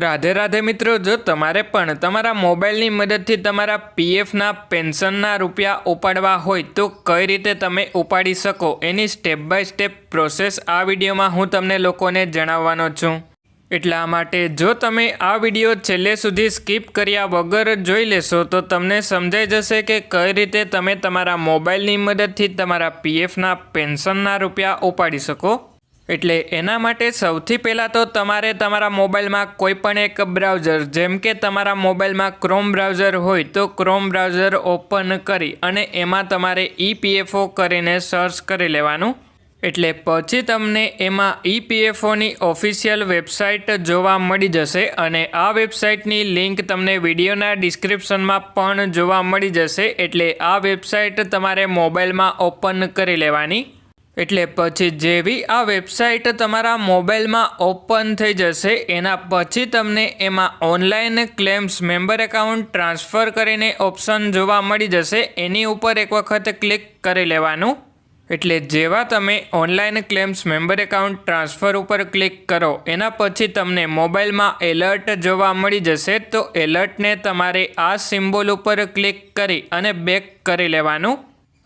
રાધે રાધે મિત્રો, જો તમારે પણ તમારા મોબાઈલની મદદથી તમારા પીએફના, પેન્શનના રૂપિયા ઉપાડવા હોય તો કઈ રીતે તમે ઉપાડી શકો? એની સ્ટેપ બાય સ્ટેપ પ્રોસેસ આ વિડીયોમાં હું તમને લોકોને જણાવવાનો છું. એટલા માટે જો તમે આ વીડિયો છેલ્લે સુધી સ્કીપ કર્યા વગર જોઈ લેશો, તો તમને સમજાઈ જશે કે કઈ રીતે તમે તમારા મોબાઈલની મદદથી તમારા પીએફના, પેન્શનના રૂપિયા ઉપાડી શકો. એટલે એના માટે સૌથી પહેલાં તો તમારે તમારા મોબાઈલમાં કોઈપણ એક બ્રાઉઝર, જેમ કે તમારા મોબાઈલમાં ક્રોમ બ્રાઉઝર હોય તો ક્રોમ બ્રાઉઝર ઓપન કરી અને એમાં તમારે ઈપીએફઓ કરીને સર્ચ કરી લેવાનું. એટલે પછી તમને એમાં ઈપીએફઓની ઓફિશિયલ વેબસાઇટ જોવા મળી જશે અને આ વેબસાઇટની લિંક તમને વિડીયોના ડિસ્ક્રિપ્શનમાં પણ જોવા મળી જશે. એટલે આ વેબસાઇટ તમારે મોબાઈલમાં ઓપન કરી લેવાની. એટલે પછી જેવી આ વેબસાઇટ તમારા મોબાઈલમાં ઓપન થઈ જશે, એના પછી તમને એમાં online claims, member account transfer કરીને ઓપ્શન જોવા મળી જશે. એની ઉપર એક વખત ક્લિક કરી લેવાનું. એટલે જેવા તમે online claims, member account transfer ઉપર ક્લિક કરો, એના પછી તમને મોબાઈલમાં એલર્ટ જોવા મળી જશે, તો એલર્ટને તમારે આ સિમ્બોલ ઉપર ક્લિક કરી અને બેક કરી લેવાનું.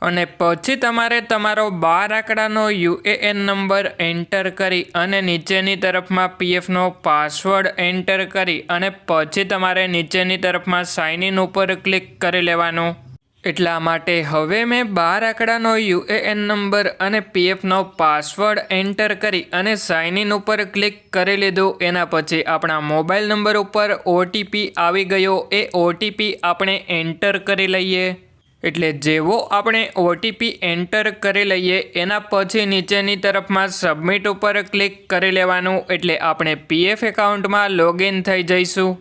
અને પછી તમારે તમારો બાર આંકડાનો યુએએન નંબર એન્ટર કરી અને નીચેની તરફમાં પીએફનો પાસવર્ડ એન્ટર કરી અને પછી તમારે નીચેની તરફમાં સાઇન ઇન ઉપર ક્લિક કરી લેવાનું. એટલા માટે હવે મેં બાર આંકડાનો યુએએન નંબર અને પીએફનો પાસવર્ડ એન્ટર કરી અને સાઇન ઇન ઉપર ક્લિક કરી લીધું. એના પછી આપણા મોબાઈલ નંબર ઉપર ઓટીપી આવી ગયો. એ ઓટીપી આપણે એન્ટર કરી લઈએ. એટલે જેવો આપણે ઓટીપી એન્ટર કરી લઈએ, એના પછી નીચેની તરફમાં સબમિટ ઉપર ક્લિક કરી લેવાનું, એટલે આપણે પીએફ એકાઉન્ટમાં લોગિન થઈ જઈશું.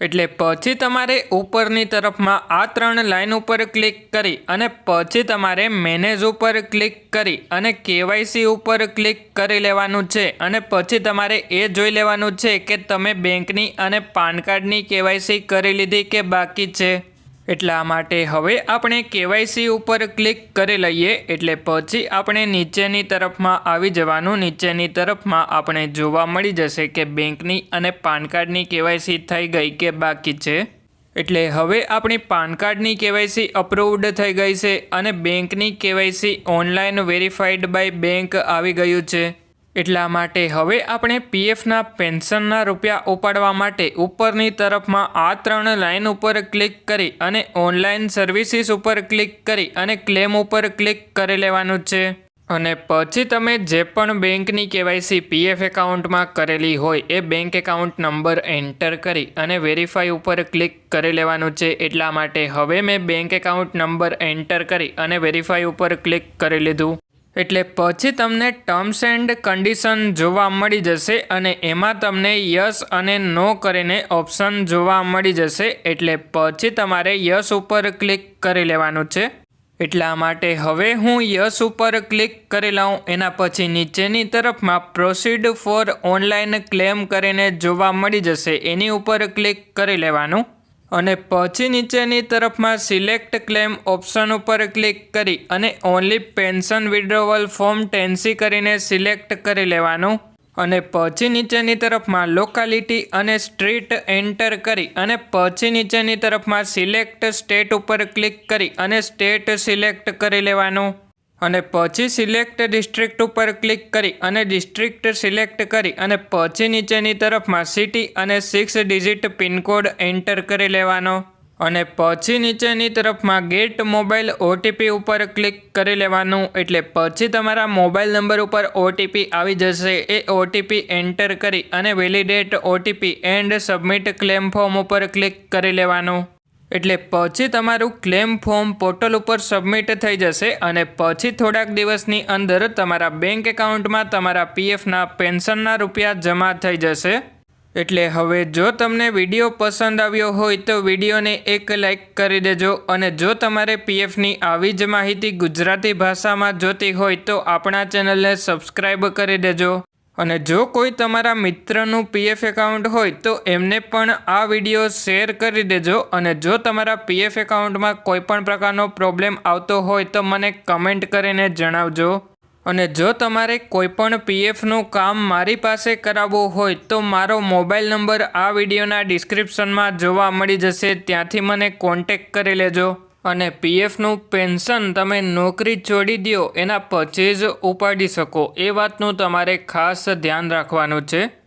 એટલે પછી તમારે ઉપરની તરફમાં આ ત્રણ લાઈન ઉપર ક્લિક કરી અને પછી તમારે મેનેજ ઉપર ક્લિક કરી અને કેવાયસી ઉપર ક્લિક કરી લેવાનું છે. અને પછી તમારે એ જોઈ લેવાનું છે કે તમે બેંકની અને પાન કાર્ડની કેવાયસી કરી લીધી કે બાકી છે. એટલા માટે હવે આપણે કેવાયસી ઉપર ક્લિક કરી લઈએ, એટલે પછી આપણે નીચેની તરફમાં આવી જવાનું. નીચેની તરફમાં આપણે જોવા મળી જશે કે બેંકની અને પાન કાર્ડની કેવાયસી થઈ ગઈ કે બાકી છે. એટલે હવે આપણી પાન કાર્ડની કેવાયસી અપ્રૂવડ થઈ ગઈ છે અને બેંકની KYC online verified by bank આવી ગયું છે. એટલા માટે હવે આપણે પીએફના પેન્શનના રૂપિયા ઉપાડવા માટે ઉપરની તરફમાં આ ત્રણ લાઇન ઉપર ક્લિક કરી અને ઓનલાઈન સર્વિસીસ ઉપર ક્લિક કરી અને ક્લેમ ઉપર ક્લિક કરી લેવાનું છે. અને પછી તમે જે પણ બેંકની કેવાયસી પીએફ એકાઉન્ટમાં કરેલી હોય એ બેંક એકાઉન્ટ નંબર એન્ટર કરી અને વેરીફાઈ ઉપર ક્લિક કરી લેવાનું છે. એટલા માટે હવે મેં બેંક એકાઉન્ટ નંબર એન્ટર કરી અને વેરીફાઈ ઉપર ક્લિક કરી લીધું. એટલે પછી તમને ટર્મ્સ એન્ડ કન્ડિશન જોવા મળી જશે અને એમાં તમને યસ અને નો કરીને ઓપ્શન જોવા મળી જશે. એટલે પછી તમારે યસ ઉપર ક્લિક કરી લેવાનું છે. એટલા માટે હવે હું યસ ઉપર ક્લિક કરી લઉં. એના પછી નીચેની તરફમાં પ્રોસીડ ફોર ઓનલાઈન ક્લેમ કરીને જોવા મળી જશે. એની ઉપર ક્લિક કરી લેવાનું. અને પછી નીચેની તરફમાં સિલેક્ટ ક્લેમ ઓપ્શન ઉપર ક્લિક કરી અને only pension withdrawal form ten C કરીને સિલેક્ટ કરી લેવાનું. અને પછી નીચેની તરફમાં લોકાલિટી અને સ્ટ્રીટ એન્ટર કરી અને પછી નીચેની તરફમાં સિલેક્ટ સ્ટેટ ઉપર ક્લિક કરી અને સ્ટેટ સિલેક્ટ કરી લેવાનું. અને પછી સિલેક્ટ ડિસ્ટ્રિક્ટ ઉપર ક્લિક કરી અને ડિસ્ટ્રિક્ટ સિલેક્ટ કરી અને પછી નીચેની તરફમાં સિટી અને six digit pin code enter કરી લેવાનો. અને પછી નીચેની તરફમાં ગેટ મોબાઈલ ઓટીપી ઉપર ક્લિક કરી લેવાનું. એટલે પછી તમારા મોબાઈલ નંબર ઉપર ઓટીપી આવી જશે. એ ઓટીપી એન્ટર કરી અને validate OTP and submit claim form ઉપર ક્લિક કરી લેવાનું. એટલે પછી તમારું ક્લેમ ફોર્મ પોર્ટલ ઉપર સબમિટ થઈ જશે અને પછી થોડાક દિવસની અંદર તમારા બેંક એકાઉન્ટમાં તમારા પીએફના પેન્શનના રૂપિયા જમા થઈ જશે. એટલે હવે જો તમને વીડિયો પસંદ આવ્યો હોય તો વિડીયોને એક લાઈક કરી દેજો અને જો તમારે પીએફની આવી જ માહિતી ગુજરાતી ભાષામાં જોતી હોય તો આપણા ચેનલને સબસ્ક્રાઈબ કરી દેજો. અને જો કોઈ તમારા મિત્રનું પીએફ એકાઉન્ટ હોય તો એમને પણ આ વીડિયો શેર કરી દેજો અને જો તમારા પીએફ એકાઉન્ટમાં કોઈપણ પ્રકારનો પ્રોબ્લેમ આવતો હોય તો મને કમેન્ટ કરીને જણાવજો. અને જો તમારે કોઈપણ પીએફનું કામ મારી પાસે કરાવવું હોય તો મારો મોબાઈલ નંબર આ વિડીયોના ડિસ્ક્રિપ્શનમાં જોવા મળી જશે. ત્યાંથી મને કોન્ટેક કરી લેજો. અને પીએફનું પેન્શન તમે નોકરી છોડી દો એના પછી જ ઉપાડી શકો. એ વાતનું તમારે ખાસ ધ્યાન રાખવાનું છે.